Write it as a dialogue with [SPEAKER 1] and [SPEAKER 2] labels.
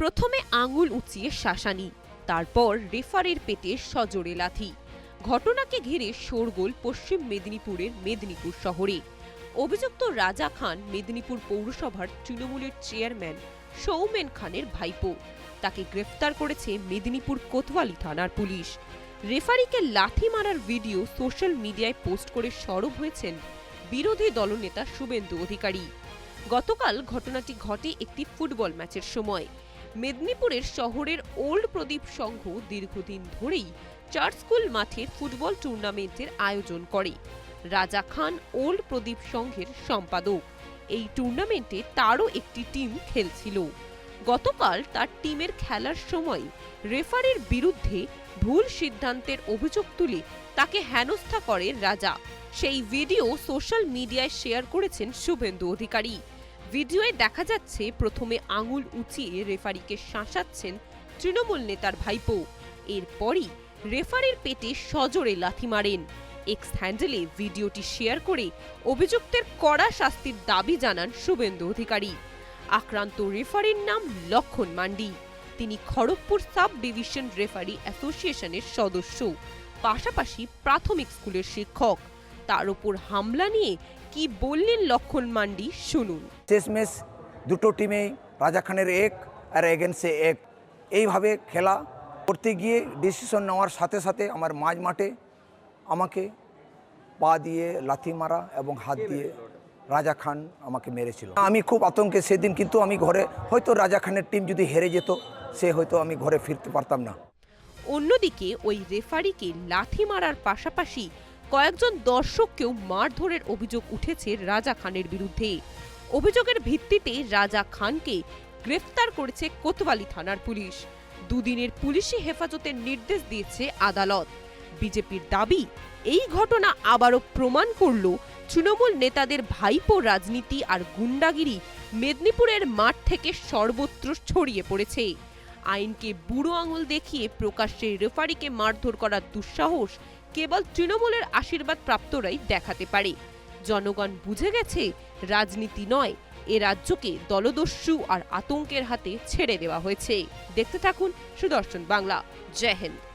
[SPEAKER 1] প্রথমে আঙুল উঁচিয়ে শাসানি, তারপর রেফারের পেটে সজোরে লাথি। ঘটনাকে ঘিরে শোরগোল পশ্চিম মেদিনীপুরের মেদিনীপুর শহরে। অভিযুক্ত রাজা খান মেদিনীপুর পৌরসভার তৃণমূলের চেয়ারম্যান সৌমেন খানের ভাইপো। তাকে গ্রেফতার করেছে মেদিনীপুর কোতওয়ালি থানার পুলিশ। রেফারিকে লাথি মারার ভিডিও সোশ্যাল মিডিয়ায় পোস্ট করে সরব হয়েছেন বিরোধী দলনেতা শুভেন্দু অধিকারী। গতকাল ঘটনাটি ঘটে একটি ফুটবল ম্যাচের সময়। মেদিনীপুরের শহরের ওল্ড প্রদীপ সংঘ দীর্ঘদিন ধরেই চার্চ স্কুল মাঠে ফুটবল টুর্নামেন্টের আয়োজন করে। রাজা খান ওল্ড প্রদীপ সংঘের সম্পাদক। এই টুর্নামেন্টে তারও একটি টিম খেলছিল। গতকাল তার টিমের খেলার সময় রেফারির বিরুদ্ধে ভুল সিদ্ধান্তের অভিযোগ তুলে তাকে হেনস্থা করে রাজা। সেই ভিডিও সোশ্যাল মিডিয়ায় শেয়ার করেছেন শুভেন্দু অধিকারী। ভিডিওয়ে দেখা যাচ্ছে প্রথমে আঙুল উঁচিয়ে রেফারিকে শাসাচ্ছেন তৃণমূল নেতার ভাইপো। এরপরই রেফারির পেটে সজোরে লাথি মারেন। এক্স হ্যান্ডেলে ভিডিওটি শেয়ার করে অভিযুক্তের কড়া শাস্তির দাবি জানান শুভেন্দু অধিকারী। আক্রান্ত রেফারির নাম লক্ষণ মান্ডি। তিনি খড়গপুর সাব ডিভিশন রেফারি অ্যাসোসিয়েশনের সদস্য। পাশাপাশি প্রাথমিক স্কুলের শিক্ষক। তার উপর হামলা নিয়ে কি বললেন লক্ষণ মান্ডি শুনুন।
[SPEAKER 2] শেষমেশ দুটো টিমে রাজা খানের এক আর এগেন্সে এক। এইভাবে খেলা করতে গিয়ে ডিসিশন নেওয়ার সাথে সাথে আমার মাঝ মাঠে আমাকে পা দিয়ে লাথি মারা এবং হাত দিয়ে রাজা খান আমাকে মেরেছিল। আমি খুব আতঙ্কে সেদিন কিন্তু আমি ঘরে হয়তো রাজা খানের টিম যদি হেরে যেত সে হয়তো আমি ঘরে ফিরতে পারতাম না।
[SPEAKER 1] অন্যদিকে ওই রেফারিকে লাথি মারার পাশাপাশি কয়েকজন দর্শককেও মারধরের অভিযোগ উঠেছে রাজা খানের বিরুদ্ধে। অভিযোগের ভিত্তিতে রাজা খানকে গ্রেফতার করেছে কোতওয়ালি থানার পুলিশ। দুদিনের পুলিশি হেফাজতের নির্দেশ দিয়েছে আদালত। বিজেপির দাবি, এই ঘটনা আবারও প্রমাণ করল তৃণমূল নেতাদের ভাইপো রাজনীতি আর গুন্ডাগিরি মেদিনীপুরের মাঠ থেকে সর্বত্র ছড়িয়ে পড়েছে। আইনকে বুড়ো আঙুল দেখিয়ে প্রকাশ্যে রেফারিকে মারধর করার দুঃসাহস কেবল তৃণমূলের আশীর্বাদ প্রাপ্তরাই দেখাতে পারে। জনগণ বুঝে গেছে রাজনীতি নয়, এ রাজ্যকে দলদস্যু আর আতঙ্কের হাতে ছেড়ে দেওয়া হয়েছে। দেখতে থাকুন সুদর্শন বাংলা। জয় হিন্দ।